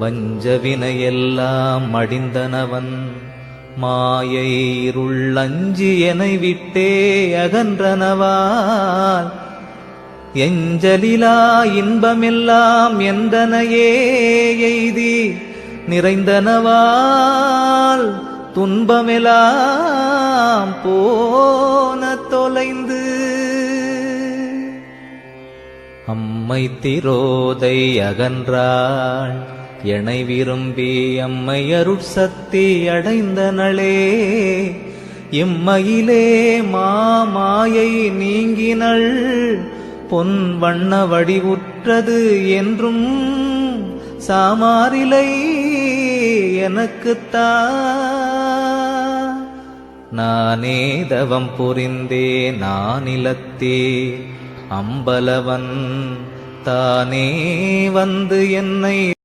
வஞ்சவினையெல்லாம் மடிந்தனவன். மாயை இருள் அஞ்சி எனை விட்டே அகன்றனவால். எஞ்சலிலா இன்பமெல்லாம் எந்தனையே எய்தி நிறைந்தனவால். துன்பமெல்லாம் போன தொலைந்து. அம்மை திரோதை அகன்றாள். எனை விரும்பி அம்மை அருட்சக்தி அடைந்தனளே இம்மையிலே மாமாயை நீங்கினள் பொன் வண்ண வடிவுற்றது என்றும் சாமாரிலை எனக்குத்தா. நானே தவம் புரிந்தே நானிலத்தே அம்பலவன் தானே வந்து என்னை